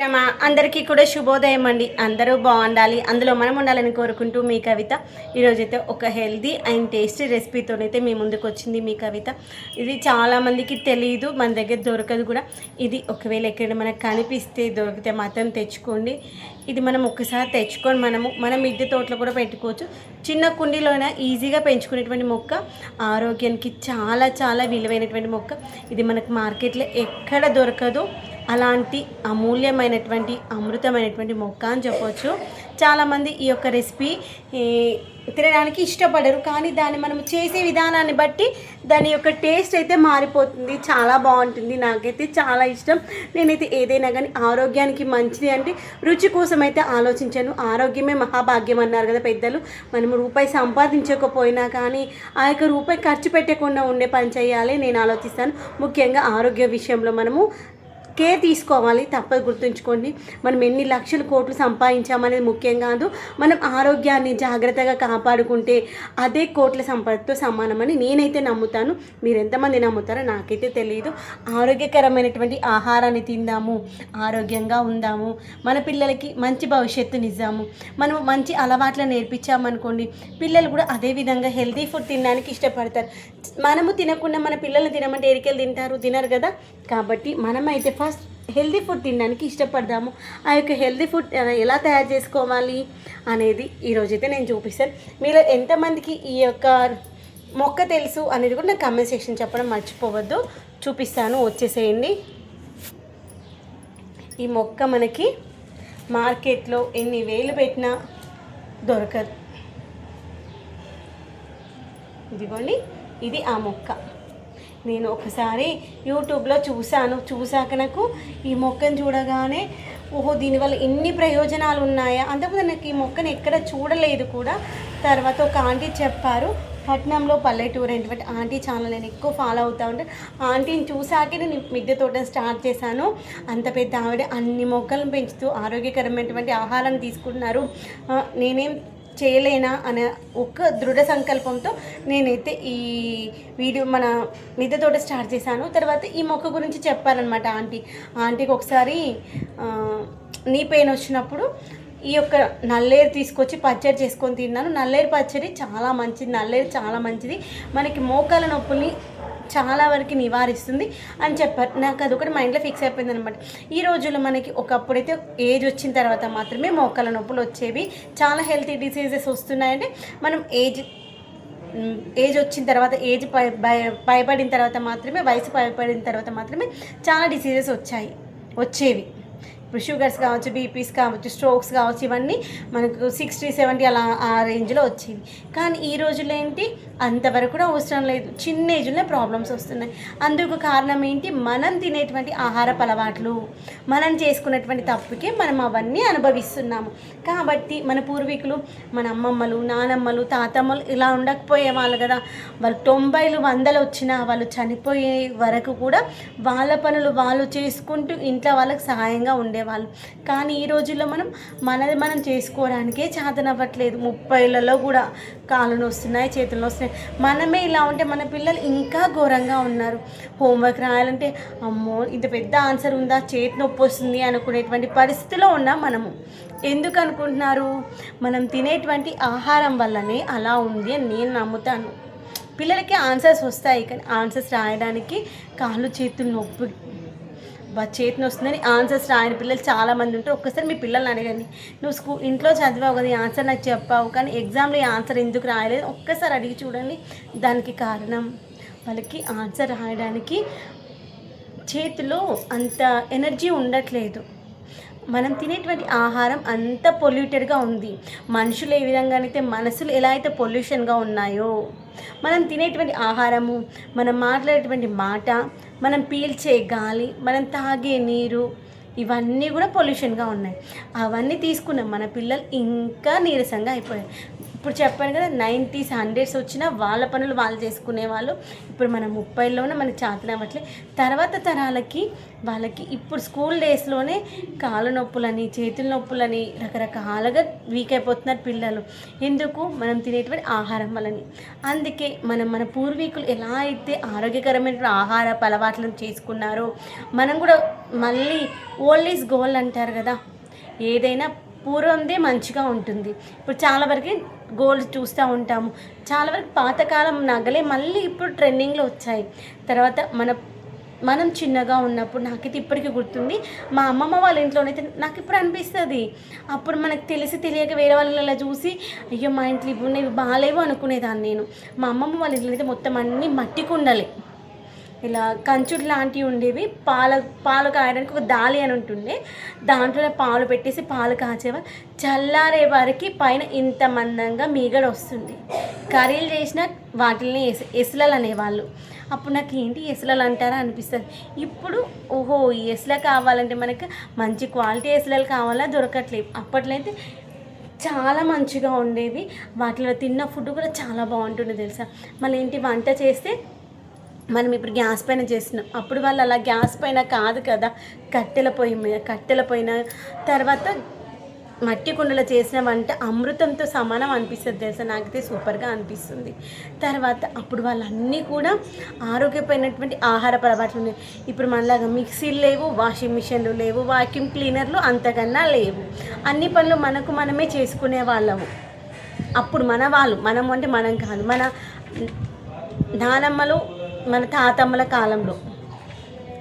మా అందరికీ కూడా శుభోదయం అండి. అందరూ బాగుండాలి. అందులో మనం ఉండాలని కోరుకుంటూ మీ కవిత ఈరోజైతే ఒక హెల్దీ అండ్ టేస్టీ రెసిపీతోనైతే మీ ముందుకు వచ్చింది మీ కవిత. ఇది చాలామందికి తెలియదు మన దగ్గర దొరకదు కూడా. ఇది ఒకవేళ ఎక్కడ మనకు కనిపిస్తే దొరికితే మాత్రం తెచ్చుకోండి. ఇది మనం ఒక్కసారి తెచ్చుకొని మనము మనం మిద్దె తోటలో కూడా పెట్టుకోవచ్చు. చిన్న కుండీలోనే ఈజీగా పెంచుకునేటువంటి మొక్క ఆరోగ్యానికి చాలా చాలా విలువైనటువంటి మొక్క. ఇది మనకు మార్కెట్లో ఎక్కడ దొరకదు. అలాంటి అమూల్యమైనటువంటి అమృతమైనటువంటి మొక్క అని చెప్పొచ్చు. చాలామంది ఈ యొక్క రెసిపీ తినడానికి ఇష్టపడరు కానీ దాన్ని మనం చేసే విధానాన్ని బట్టి దాని యొక్క టేస్ట్ అయితే మారిపోతుంది. చాలా బాగుంటుంది. నాకైతే చాలా ఇష్టం. నేనైతే ఏదైనా కానీ ఆరోగ్యానికి మంచిది అంటే రుచి కోసం అయితే ఆలోచించాను. ఆరోగ్యమే మహాభాగ్యం అన్నారు కదా పెద్దలు. మనము రూపాయి సంపాదించకపోయినా కానీ ఆ యొక్క రూపాయి ఖర్చు పెట్టకుండా ఉండే పని చేయాలి. నేను ఆలోచిస్తాను. ముఖ్యంగా ఆరోగ్య విషయంలో మనము కేర్ తీసుకోవాలి. తప్పదు గుర్తుంచుకోండి. మనం ఎన్ని లక్షల కోట్లు సంపాదించామనేది ముఖ్యం కాదు. మనం ఆరోగ్యాన్ని జాగ్రత్తగా కాపాడుకుంటే అదే కోట్ల సంపదతో సమానమని నేనైతే నమ్ముతాను. మీరు ఎంతమంది నమ్ముతారో నాకైతే తెలియదు ఆరోగ్యకరమైనటువంటి ఆహారాన్ని తిందాము. ఆరోగ్యంగా ఉందాము. మన పిల్లలకి మంచి భవిష్యత్తు నిజాము మనం మంచి అలవాట్లు నేర్పించామనుకోండి పిల్లలు కూడా అదే విధంగా హెల్తీ ఫుడ్ తినడానికి ఇష్టపడతారు. మనము తినకుండా మన పిల్లల్ని తినమంటే ఎరికెళ్ళి తింటారు తినరు కదా. కాబట్టి మనమైతే ఫస్ట్ హెల్దీ ఫుడ్ తినడానికి ఇష్టపడదాము. ఆ యొక్క హెల్దీ ఫుడ్ ఎలా తయారు చేసుకోవాలి అనేది ఈరోజైతే నేను చూపిస్తాను. మీలో ఎంతమందికి ఈ యొక్క మొక్క తెలుసు అనేది కూడా నాకు కమెంట్ సెక్షన్ చెప్పడం మర్చిపోవద్దు. చూపిస్తాను వచ్చేసేయండి. ఈ మొక్క మనకి మార్కెట్లో ఎన్ని వేలు పెట్టినా దొరకదు. ఇదిగోండి ఇది ఆ మొక్క. నేను ఒకసారి యూట్యూబ్లో చూశాను. చూశాక నాకు ఈ మొక్కను చూడగానే ఓహో దీనివల్ల ఎన్ని ప్రయోజనాలు ఉన్నాయా? అంతకుముందు నాకు ఈ మొక్కను ఎక్కడ చూడలేదు కూడా. తర్వాత ఒక ఆంటీ చెప్పారు పట్నంలో పల్లెటూరు అయినటువంటి ఆంటీ ఛానల్ నేను ఎక్కువ ఫాలో అవుతూ ఉంటాను ఆంటీని చూసాకే నేను మిద్దె తోటను స్టార్ట్ చేశాను. అంత పెద్ద ఆవిడ అన్ని మొక్కలను పెంచుతూ ఆరోగ్యకరమైనటువంటి ఆహారాన్ని తీసుకుంటున్నారు. నేనేం చేయలేనా అనే ఒక దృఢ సంకల్పంతో నేనైతే ఈ వీడియో మన మిద్దె స్టార్ట్ చేశాను. తర్వాత ఈ మొక్క గురించి చెప్పారనమాట ఆంటీ. ఆంటీకి ఒకసారి నీ పెయిన్ వచ్చినప్పుడు ఈ యొక్క నల్లేరు తీసుకొచ్చి పచ్చడి చేసుకొని తిన్నాను. నల్లేరు పచ్చడి చాలా మంచిది నల్లేరు చాలా మంచిది. మనకి మోకాల నొప్పుల్ని చాలా వరకు నివారిస్తుంది అని చెప్పారు. నాకు అది ఒకటి మైండ్లో ఫిక్స్ అయిపోయింది అనమాట ఈ రోజుల్లో మనకి ఒకప్పుడైతే ఏజ్ వచ్చిన తర్వాత మాత్రమే మోకాల నొప్పులు వచ్చేవి. చాలా హెల్తీ డిసీజెస్ వస్తున్నాయంటే మనం ఏజ్ ఏజ్ వచ్చిన తర్వాత ఏజ్ పై భయ- భయపడిన తర్వాత మాత్రమే వయసు భయపడిన తర్వాత మాత్రమే చాలా డిసీజెస్ వచ్చాయి వచ్చేవి. ఇప్పుడు షుగర్స్ కావచ్చు బీపీస్ కావచ్చు స్ట్రోక్స్ కావచ్చు ఇవన్నీ మనకు సిక్స్టీ సెవెంటీ అలా ఆ రేంజ్లో వచ్చేవి. కానీ ఈ రోజుల్లో ఏంటి? అంతవరకు కూడా అవసరం లేదు. చిన్న ఏజ్లోనే ప్రాబ్లమ్స్ వస్తున్నాయి. అందుకు కారణం ఏంటి? మనం తినేటువంటి ఆహారపు అలవాట్లు మనం చేసుకున్నటువంటి తప్పుకే మనం అవన్నీ అనుభవిస్తున్నాము. కాబట్టి మన పూర్వీకులు మన అమ్మమ్మలు నానమ్మలు తాతమ్మలు ఇలా ఉండకపోయే వాళ్ళు కదా. వాళ్ళు తొంభైలు వందలు వచ్చినా వాళ్ళు చనిపోయే వరకు కూడా వాళ్ళ పనులు వాళ్ళు చేసుకుంటూ ఇంట్లో వాళ్ళకి సహాయంగా ఉండేవాళ్ళు. కానీ ఈ రోజుల్లో మనం మనది మనం చేసుకోవడానికే చేతనవ్వట్లేదు. ముప్పైలలో కూడా కాళ్ళు నొస్తున్నాయి చేతులు నొస్తున్నాయి. మనమే ఇలా ఉంటే మన పిల్లలు ఇంకా ఘోరంగా ఉన్నారు. హోంవర్క్ రాయాలంటే అమ్మో ఇంత పెద్ద ఆన్సర్ ఉందా? చేతి నొప్పి వస్తుంది అనుకునేటువంటి పరిస్థితిలో ఉన్నాం మనము. ఎందుకు అనుకుంటున్నారు? మనం తినేటువంటి ఆహారం వల్లనే అలా ఉంది అని నేను నమ్ముతాను. పిల్లలకి ఆన్సర్స్ వస్తాయి కానీ ఆన్సర్స్ రాయడానికి కాళ్ళు చేతులు నొప్పి బా చేతిని వస్తుందని ఆన్సర్స్ రాయని పిల్లలు చాలామంది ఉంటే ఒక్కసారి మీ పిల్లల్ని అడగండి. నువ్వు స్కూల్ ఇంట్లో చదివావు కదా ఈ ఆన్సర్ నాకు చెప్పావు కానీ ఎగ్జామ్లో ఈ ఆన్సర్ ఎందుకు రాయలేదు? ఒక్కసారి అడిగి చూడండి. దానికి కారణం? వాళ్ళకి ఆన్సర్ రాయడానికి చేతిలో అంత ఎనర్జీ ఉండట్లేదు. మనం తినేటువంటి ఆహారం అంత పొల్యూటెడ్గా ఉంది. మనుషులు ఏ విధంగానైతే మనసులు ఎలా అయితే పొల్యూషన్గా ఉన్నాయో మనం తినేటువంటి ఆహారము మనం మాట్లాడేటువంటి మాట మనం పీల్చే గాలి మనం తాగే నీరు ఇవన్నీ కూడా పొల్యూషన్గా ఉన్నాయి. అవన్నీ తీసుకున్నాం మన పిల్లలు ఇంకా నీరసంగా అయిపోయారు. ఇప్పుడు చెప్పాను కదా నైంటీస్ హండ్రెడ్స్ వచ్చినా వాళ్ళ పనులు వాళ్ళు చేసుకునే వాళ్ళు. ఇప్పుడు మన ముప్పైలోనే మనకి చేతన తర్వాత తరాలకి వాళ్ళకి ఇప్పుడు స్కూల్ డేస్లోనే కాళ్ళ నొప్పులని చేతుల నొప్పులని రకరకాలుగా వీక్ అయిపోతున్నారు పిల్లలు. ఎందుకు? మనం తినేటువంటి ఆహారం వలని అందుకే మనం మన పూర్వీకులు ఎలా అయితే ఆరోగ్యకరమైన ఆహార అలవాట్లను చేసుకున్నారో మనం కూడా మళ్ళీ ఓల్డ్ ఈజ్ గోల్డ్ అంటారు కదా. ఏదైనా పూర్వందే మంచిగా ఉంటుంది. ఇప్పుడు చాలా వరకు గోల్డ్ చూస్తూ ఉంటాము. చాలా వరకు పాతకాలం నగలే మళ్ళీ ఇప్పుడు ట్రెండింగ్లో వచ్చాయి. తర్వాత మన మనం చిన్నగా ఉన్నప్పుడు నాకైతే ఇప్పటికీ గుర్తుంది. మా అమ్మమ్మ వాళ్ళ ఇంట్లోనైతే నాకు ఇప్పుడు అనిపిస్తుంది. అప్పుడు మనకు తెలిసి తెలియక వేరే వాళ్ళ చూసి అయ్యో మా ఇంట్లో ఇవి ఉన్నాయి బాగాలేవు అనుకునేదాన్ని నేను. మా అమ్మమ్మ వాళ్ళ ఇంట్లో అయితే మొత్తం అన్నీ మట్టి కుండలే. ఇలా కంచుడు లాంటివి ఉండేవి. పాల పాలు కాయడానికి ఒక దాలి అని ఉంటుండే. దాంట్లోనే పాలు పెట్టేసి పాలు కాచేవారు. చల్లారే వారికి పైన ఇంత మందంగా మీగడ వస్తుంది. కర్రీలు చేసిన వాటిని ఎస్ ఎసులలు అనేవాళ్ళు. అప్పుడు నాకు ఏంటి ఎసులలు అంటారా అనిపిస్తుంది. ఇప్పుడు ఓహో ఈ ఎసుల కావాలంటే మనకి మంచి క్వాలిటీ ఎసులలు కావాలా దొరకట్లేదు. అప్పట్లో అయితే చాలా మంచిగా ఉండేవి. వాటిలో తిన్న ఫుడ్ కూడా చాలా బాగుంటుంది తెలుసా. మళ్ళీ ఏంటి వంట చేస్తే మనం ఇప్పుడు గ్యాస్ పైన చేస్తున్నాం. అప్పుడు వాళ్ళు అలా గ్యాస్ పైన కాదు కదా. కట్టెల పొయ్యి మీద కట్టెల పోయిన తర్వాత మట్టి కుండలో చేసిన వంట అమృతంతో సమానం అనిపిస్తుంది తెలుసా? నాకైతే సూపర్గా అనిపిస్తుంది. తర్వాత అప్పుడు వాళ్ళన్నీ కూడా ఆరోగ్యపోయినటువంటి ఆహార అలవాట్లు ఉన్నాయి. ఇప్పుడు మనలాగా మిక్సీలు లేవు వాషింగ్ మిషన్లు లేవు వాక్యూమ్ క్లీనర్లు అంతకన్నా లేవు. అన్ని పనులు మనకు మనమే చేసుకునే వాళ్ళము. అప్పుడు మన వాళ్ళు మనం అంటే మనం కాదు. మన నానమ్మలు మన తాతమ్మల కాలంలో.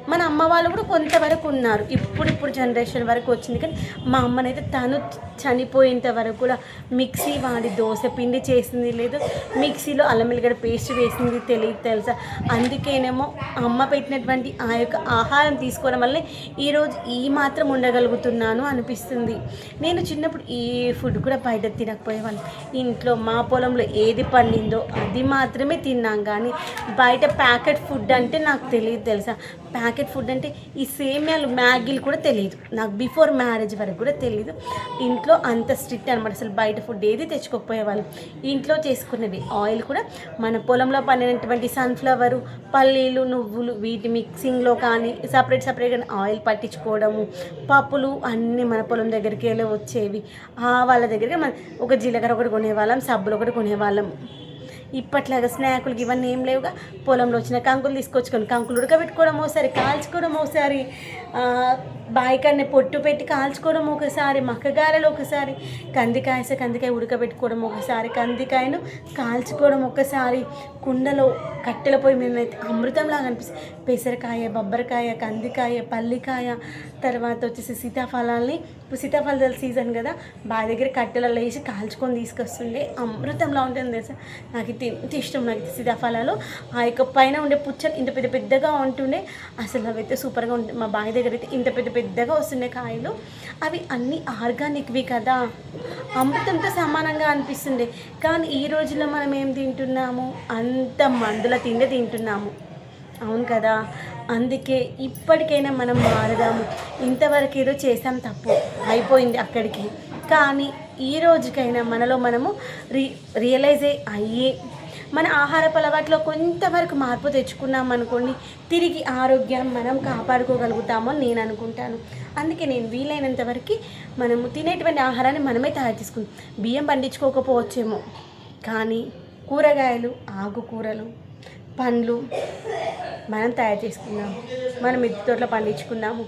మన అమ్మ వాళ్ళు కూడా కొంతవరకు ఉన్నారు. ఇప్పుడు ఇప్పుడు జనరేషన్ వరకు వచ్చింది. కానీ మా అమ్మనైతే తను చనిపోయేంత వరకు కూడా మిక్సీ వాడి దోశ పిండి చేసింది లేదు. మిక్సీలో అల్లం వెల్లిగడ్డ పేస్ట్ వేసింది తెలియదు తెలుసా? అందుకేనేమో అమ్మ పెట్టినటువంటి ఆ యొక్క ఆహారం తీసుకోవడం వల్లే ఈరోజు ఈ మాత్రం ఉండగలుగుతున్నాను అనిపిస్తుంది. నేను చిన్నప్పుడు ఈ ఫుడ్ కూడా బయట తినకపోయేవాళ్ళం. ఇంట్లో మా పొలంలో ఏది పండిందో అది మాత్రమే తిన్నాం. కానీ బయట ప్యాకెట్ ఫుడ్ అంటే నాకు తెలియదు తెలుసా? ప్యాకెట్ ఫుడ్ అంటే ఈ సేమ్యాలు మ్యాగీలు కూడా తెలియదు నాకు బిఫోర్ మ్యారేజ్ వరకు కూడా తెలియదు ఇంట్లో అంత స్ట్రిక్ట్ అనమాట అసలు బయట ఫుడ్ ఏది తెచ్చుకోకపోయేవాళ్ళు. ఇంట్లో చేసుకునేది ఆయిల్ కూడా. మన పొలంలో పండినటువంటి సన్ఫ్లవరు పల్లీలు నువ్వులు వీటి మిక్సింగ్లో కానీ సపరేట్ సపరేట్గా ఆయిల్ పట్టించుకోవడము పప్పులు అన్నీ మన పొలం దగ్గరికి వెళ్ళి వచ్చేవి. ఆ వాళ్ళ దగ్గరికి మన ఒక జీలకర్ర ఒకటి కొనేవాళ్ళం సబ్బులు ఒకటి కొనేవాళ్ళం. ఇప్పట్లాగా స్నాకులకి ఇవన్నీ ఏం లేవుగా. పొలంలో వచ్చిన కంకులు తీసుకొచ్చుకొని కంకులు ఉడకబెట్టుకోవడం ఒకసారి కాల్చుకోవడం ఒకసారి బాయికాన్ని పొట్టు పెట్టి కాల్చుకోవడం ఒకసారి మక్కగారెలు ఒకసారి కందికాయ కందికాయ ఉడకబెట్టుకోవడం ఒకసారి కందికాయను కాల్చుకోవడం ఒకసారి కుండలో కట్టెల పొయ్యి మేమైతే అయితే అమృతంలాగా అనిపిస్తుంది. పెసరకాయ బొబ్బరికాయ కందికాయ పల్లికాయ తర్వాత వచ్చేసి సీతాఫలాల్ని. ఇప్పుడు సీతాఫలాల సీజన్ కదా బావి దగ్గర కట్టెలలో వేసి కాల్చుకొని తీసుకొస్తుండే. అమృతంలా ఉంటుంది తెలుసా? నాకు ఇది ఎంత ఇష్టం నాకు సీతాఫలాలు. ఆ యొక్క పైన ఉండే పుచ్చలు ఇంత పెద్ద పెద్దగా ఉంటుండే. అసలు అవైతే సూపర్గా ఉంటుంది మా బావి దగ్గర అయితే ఇంత పెద్ద పెద్దగా వస్తుండే కాయలు. అవి అన్నీ ఆర్గానిక్వి కదా. అమృతంతో సమానంగా అనిపిస్తుండే. కానీ ఈ రోజుల్లో మనం ఏం తింటున్నాము? అంత మందుల తిండి తింటున్నాము. అవును కదా? అందుకే ఇప్పటికైనా మనం మారదాము. ఇంతవరకు ఏదో చేసాం తప్పు. అయిపోయింది అక్కడికి. కానీ ఈ రోజుకైనా మనలో మనము రి రియలైజ్ అయ్యి. మన ఆహారపు అలవాట్లో కొంతవరకు మార్పు తెచ్చుకున్నాం అనుకోండి తిరిగి ఆరోగ్యం మనం కాపాడుకోగలుగుతామో నేను అనుకుంటాను. అందుకే నేను వీలైనంత వరకు మనము తినేటువంటి ఆహారాన్ని మనమే తయారు చేసుకుంటాం బియ్యం పండించుకోకపోవచ్చేమో. కానీ కూరగాయలు ఆకుకూరలు పండ్లు మనం తయారు చేసుకుందాం. మనం మిద్దె తోటలో పండించుకున్నాము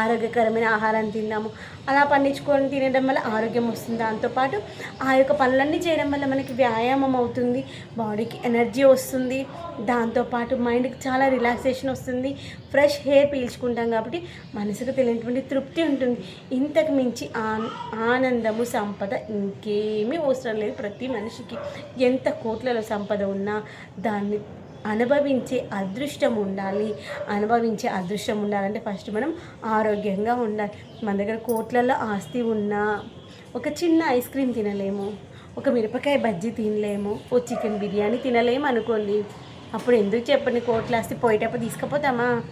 ఆరోగ్యకరమైన ఆహారాన్ని తిన్నాము అలా పండించుకొని తినడం వల్ల ఆరోగ్యం వస్తుంది. దాంతోపాటు ఆ యొక్క పనులన్నీ చేయడం వల్ల మనకి వ్యాయామం అవుతుంది. బాడీకి ఎనర్జీ వస్తుంది. దాంతోపాటు మైండ్కి చాలా రిలాక్సేషన్ వస్తుంది. ఫ్రెష్ హెయిర్ పీల్చుకుంటాం కాబట్టి మనసుకు తెలియనటువంటి తృప్తి ఉంటుంది. ఇంతకు మించి ఆనందము సంపద ఇంకేమీ అవసరం లేదు ప్రతి మనిషికి. ఎంత కోట్లలో సంపద ఉన్నా దాన్ని అనుభవించే అదృష్టం ఉండాలి. అనుభవించే అదృష్టం ఉండాలంటే ఫస్ట్ మనం ఆరోగ్యంగా ఉండాలి. మన దగ్గర కోట్లలో ఆస్తి ఉన్నా ఒక చిన్న ఐస్ క్రీమ్ తినలేము. ఒక మిరపకాయ బజ్జీ తినలేము. ఓ చికెన్ బిర్యానీ తినలేము అనుకోండి. అప్పుడు ఎందుకు చెప్పండి కోట్ల ఆస్తి పోయేటప్పుడు తీసుకుపోతామా?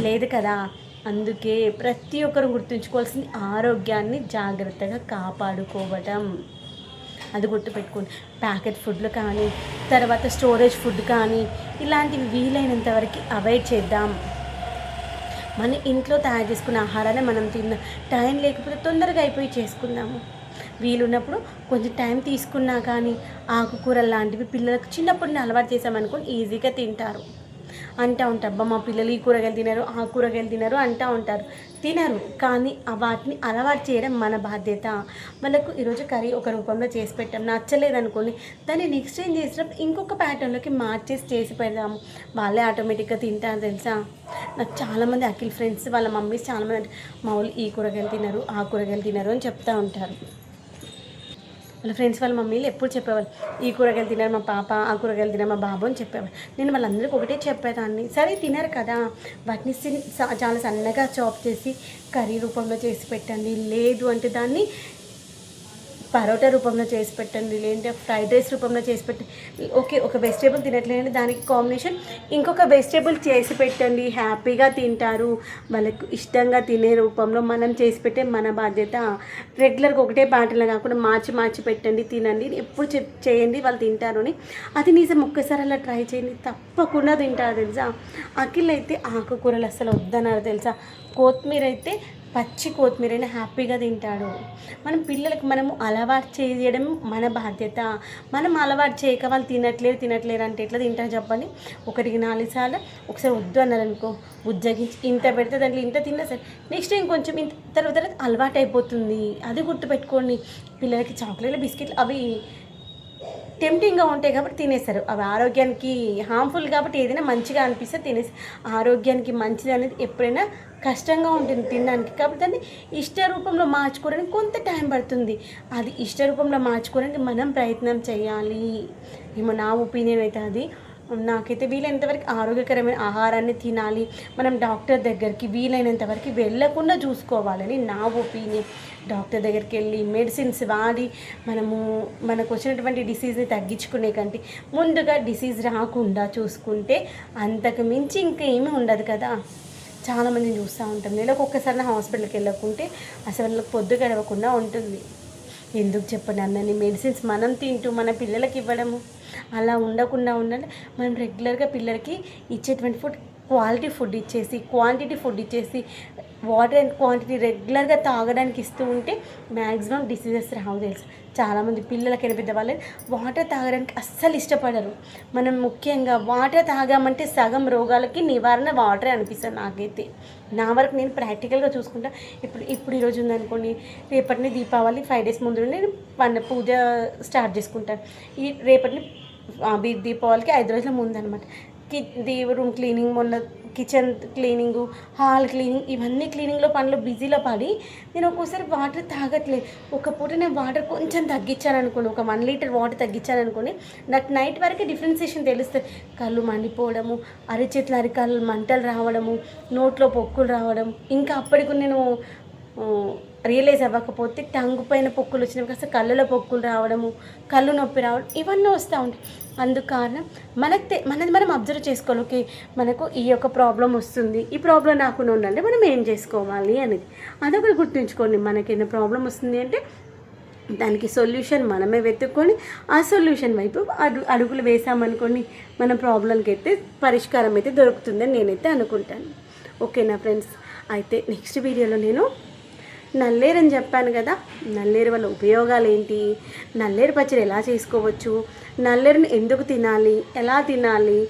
లేదు కదా. అందుకే ప్రతి ఒక్కరు గుర్తుంచుకోవాల్సింది ఆరోగ్యాన్ని జాగ్రత్తగా కాపాడుకోవటం. అది గుర్తుపెట్టుకోండి. ప్యాకెట్ ఫుడ్లు కానీ తర్వాత స్టోరేజ్ ఫుడ్ కానీ ఇలాంటివి వీలైనంత వరకు అవాయిడ్ చేద్దాం. మన ఇంట్లో తయారు చేసుకున్న ఆహారాన్ని మనం తిన్నాం టైం లేకపోతే తొందరగా అయిపోయి చేసుకుందాము. వీలున్నప్పుడు కొంచెం టైం తీసుకున్నా కానీ ఆకుకూరలు లాంటివి పిల్లలకు చిన్నప్పుడు అలవాటు చేసామనుకోని ఈజీగా తింటారు. అంటూ ఉంటారు. అబ్బా మా పిల్లలు ఈ కూరగాయలు తినరు ఆ కూరగాయలు తినరు అంటూ ఉంటారు. తినరు కానీ ఆ వాటిని అలవాటు చేయడం మన బాధ్యత. మనకు ఈరోజు కర్రీ ఒక రూపంలో చేసి పెట్టాం నచ్చలేదనుకోండి దాన్ని నెక్స్ట్ ఏం చేసినప్పుడు ఇంకొక ప్యాటర్న్లోకి మార్చేసి చేసి పెడదాము. వాళ్ళే ఆటోమేటిక్గా తింటారు తెలుసా? నాకు చాలామంది అఖిల్ ఫ్రెండ్స్ వాళ్ళ మమ్మీస్ చాలామంది అంటే మా వాళ్ళు ఈ కూరగాయలు తినరు ఆ కూరగాయలు తినరు అని చెప్తూ ఉంటారు. వాళ్ళ ఫ్రెండ్స్ వాళ్ళ మమ్మీలు ఎప్పుడు చెప్పేవాళ్ళు ఈ కూరగాయలు తినరు మా పాప ఆ కూరగాయలు తిన్నారు మా బాబు అని చెప్పేవాళ్ళు. నేను వాళ్ళందరికీ ఒకటే చెప్పేదాన్ని. సరే తినరు కదా. వాటిని చాలా సన్నగా చాప్ చేసి కర్రీ రూపంలో చేసి పెట్టండి. లేదు అంటే దాన్ని పరోటా రూపంలో చేసి పెట్టండి లేదంటే ఫ్రైడ్ రైస్ రూపంలో చేసి పెట్టండి ఓకే ఒక వెజిటేబుల్ తినట్లేదంటే దానికి కాంబినేషన్ ఇంకొక వెజిటేబుల్ చేసి పెట్టండి. హ్యాపీగా తింటారు. వాళ్ళకు ఇష్టంగా తినే రూపంలో మనం చేసి పెట్టే మన బాధ్యత రెగ్యులర్గా ఒకటే పాటలు కాకుండా మార్చి మార్చి పెట్టండి తినండి. ఎప్పుడు చెప్ చేయండి వాళ్ళు తింటారు అని. అది నిజం. ఒక్కసారి అలా ట్రై చేయండి. తప్పకుండా తింటారు తెలుసా? అఖిల్ అయితే ఆకుకూరలు అసలు వద్దన్నారు తెలుసా? కొత్తిమీర అయితే పచ్చి కొత్తిమీరని హ్యాపీగా తింటాడు. మనం పిల్లలకు మనము అలవాటు చేయడం మన బాధ్యత. మనం అలవాటు చేయక వాళ్ళు తినట్లేరు తినట్లేరు అంటే ఎట్లా తింటారు చెప్పండి? ఒకరికి నాలుగు సార్లు ఒకసారి వద్దు అన్నారనుకో ఉజ్జగించి ఇంత పెడితే దాంట్లో ఇంత తిన్నా సరే నెక్స్ట్ ఇంకొంచెం ఇంత తర్వాత తర్వాత అలవాటు అయిపోతుంది. అది గుర్తుపెట్టుకోండి. పిల్లలకి చాక్లెట్లు బిస్కెట్లు అవి టెంప్టింగ్గా ఉంటాయి కాబట్టి తినేస్తారు. అవి ఆరోగ్యానికి హార్మ్ఫుల్ కాబట్టి ఏదైనా మంచిగా అనిపిస్తే తినేసి ఆరోగ్యానికి మంచిది అనేది ఎప్పుడైనా కష్టంగా ఉంటుంది తినడానికి. కాబట్టి దాన్ని ఇష్ట రూపంలో మార్చుకోవడానికి కొంత టైం పడుతుంది. అది ఇష్ట రూపంలో మార్చుకోవడానికి మనం ప్రయత్నం చేయాలి. ఏమో నా ఒపీనియన్ అయితే అది. నాకైతే వీలైనంతవరకు ఆరోగ్యకరమైన ఆహారాన్ని తినాలి. మనం డాక్టర్ దగ్గరికి వీలైనంత వరకు వెళ్ళకుండా చూసుకోవాలని నా ఒపీనియన్. డాక్టర్ దగ్గరికి వెళ్ళి మెడిసిన్స్ వాడి మనము మనకు వచ్చినటువంటి డిసీజ్ని తగ్గించుకునే కంటే ముందుగా డిసీజ్ రాకుండా చూసుకుంటే అంతకు మించి ఇంకేమీ ఉండదు కదా. చాలామందిని చూస్తూ ఉంటాం. నెలకు ఒక్కసారి హాస్పిటల్కి వెళ్ళకుంటే అసలు వాళ్ళకి పొద్దు గడవకుండా ఉంటుంది. ఎందుకు చెప్పండి అన్నని? మెడిసిన్స్ మనం తింటూ మన పిల్లలకి ఇవ్వడము. అలా ఉండకుండా ఉండాలి మనం రెగ్యులర్గా పిల్లలకి ఇచ్చేటువంటి ఫుడ్ క్వాలిటీ ఫుడ్ ఇచ్చేసి క్వాంటిటీ ఫుడ్ ఇచ్చేసి వాటర్ అండ్ క్వాంటిటీ రెగ్యులర్గా తాగడానికి ఇస్తూ ఉంటే మ్యాక్సిమం డిసీజెస్ రావు తెలుసు? చాలామంది పిల్లలకైనా పెద్దవాళ్ళు వాటర్ తాగడానికి అస్సలు ఇష్టపడరు. మనం ముఖ్యంగా వాటర్ తాగామంటే సగం రోగాలకి నివారణ వాటరే అనిపిస్తుంది నాకైతే. నా వరకు నేను ప్రాక్టికల్గా చూసుకుంటా. ఇప్పుడు ఇప్పుడు ఈరోజు ఉందనుకోండి రేపటిని దీపావళి ఫైవ్ డేస్ ముందు నేను పండ పూజ స్టార్ట్ చేసుకుంటాను ఈ రేపటిని దీపావళికి ఐదు రోజుల ముందు అనమాట కి రూమ్ క్లీనింగ్ మొన్న కిచెన్ క్లీనింగు హాల్ క్లీనింగ్ ఇవన్నీ క్లీనింగ్లో పనులు బిజీలో పడి నేను ఒక్కోసారి వాటర్ తాగట్లేదు ఒక పూట నేను వాటర్ కొంచెం తగ్గించాను అనుకోండి ఒక వన్ లీటర్ వాటర్ తగ్గించాను అనుకోండి నాకు నైట్ వరకు డిఫరెన్సియేషన్ తెలుస్తుంది. కళ్ళు మండిపోవడము అరిచేతులు అరికాళ్ళు మంటలు రావడము నోట్లో పొక్కులు రావడం ఇంకా అప్పటికి నేను రియలైజ్ అవ్వకపోతే టంగు పైన పొక్కులు వచ్చినవి కాస్త కళ్ళలో పొక్కులు రావడము కళ్ళు నొప్పి రావడం ఇవన్నీ వస్తూ ఉంటాయి. అందుకు కారణం మనకు తె- మనది మనం అబ్జర్వ్ చేసుకోవాలి. ఓకే మనకు ఈ యొక్క ప్రాబ్లం వస్తుంది. ఈ ప్రాబ్లం రాకుండా ఉండాలంటే మనం ఏం చేసుకోవాలి అనేది. అదొకటి గుర్తుంచుకోండి. మనకి ఏదైనా ప్రాబ్లం వస్తుంది అంటే దానికి సొల్యూషన్ మనమే వెతుక్కొని ఆ సొల్యూషన్ వైపు అడు అడుగులు వేసామనుకోండి మన ప్రాబ్లంకి అయితే పరిష్కారం అయితే దొరుకుతుందని నేనైతే అనుకుంటాను. ఓకేనా ఫ్రెండ్స్ అయితే నెక్స్ట్ వీడియోలో నేను నల్లేరు అని చెప్పాను కదా. నల్లేరు వల్ల ఉపయోగాలు ఏంటి నల్లేరు పచ్చడి ఎలా చేసుకోవచ్చు? నల్లేరుని ఎందుకు తినాలి? ఎలా తినాలి?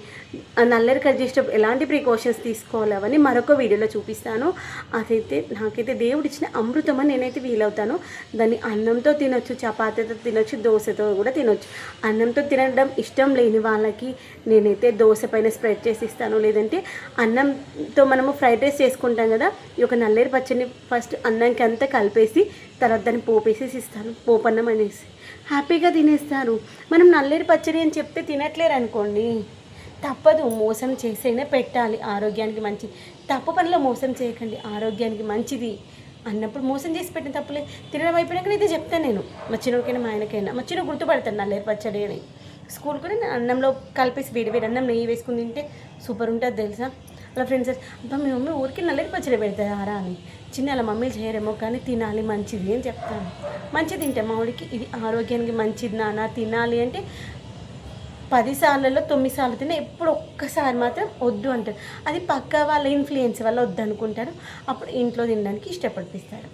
ఆ నల్లేరు కట్ చేసేటప్పుడు ఎలాంటి ప్రికాషన్స్ తీసుకోవాలి అవన్నీ మరొక వీడియోలో చూపిస్తాను. అదైతే నాకైతే దేవుడిచ్చిన అమృతం అని నేనైతే వీలవుతాను. దాన్ని అన్నంతో తినొచ్చు చపాతీతో తినొచ్చు దోశతో కూడా తినొచ్చు. అన్నంతో తినడం ఇష్టం లేని వాళ్ళకి నేనైతే దోశ పైన స్ప్రెడ్ చేసి ఇస్తాను. లేదంటే అన్నంతో మనము ఫ్రైడ్ రైస్ చేసుకుంటాం కదా. ఈ యొక్క నల్లేరు పచ్చడిని ఫస్ట్ అన్నంకి అంతా కలిపేసి తర్వాత దాన్ని పోపేసేసి ఇస్తాను పోపన్నం అనేసి. హ్యాపీగా తినేస్తారు. మనం నల్లేరు పచ్చడి అని చెప్తే తినట్లేరు అనుకోండి. తప్పదు. మోసం చేసైనా పెట్టాలి. ఆరోగ్యానికి మంచిది తప్పు పనిలో మోసం చేయకండి. ఆరోగ్యానికి మంచిది అన్నప్పుడు మోసం చేసి పెట్టిన తప్పులే. తినడం అయిపోయినాక అయితే చెప్తాను నేను. మా చిన్నకైనా మా ఆయనకైనా. మా చిన్న గుర్తుపడతాను నల్లేరు పచ్చడి అని. స్కూల్ కూడా అన్నంలో కలిపేసి వేడి వేడి అన్నం నెయ్యి వేసుకుని తింటే సూపర్ ఉంటుంది తెలుసా? అలా ఫ్రెండ్స్ అబ్బా మీ మమ్మీ ఊరికి నల్లటి పచ్చడి పెడతారా అని. చిన్న అలా మమ్మీలు చేయరేమో కానీ తినాలి మంచిది అని చెప్తాను. మంచిది తింటే మా ఊడికి ఇది ఆరోగ్యానికి మంచిది నాన్న తినాలి అంటే పది సార్లలో తొమ్మిది సార్లు తిన్నా ఎప్పుడు ఒక్కసారి మాత్రం వద్దు అంటారు. అది పక్క వాళ్ళ ఇన్ఫ్లుయెన్స్ వల్ల వద్దు అనుకుంటారు అప్పుడు ఇంట్లో తినడానికి ఇష్టపడిపిస్తారు.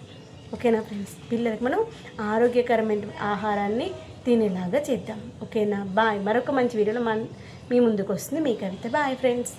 ఓకేనా ఫ్రెండ్స్ పిల్లలకి మనం ఆరోగ్యకరమైన ఆహారాన్ని తినేలాగా చేద్దాం. ఓకేనా? బాయ్. మరొక మంచి వీడియోలో మన మీ ముందుకు వస్తుంది మీ కవిత. Bye friends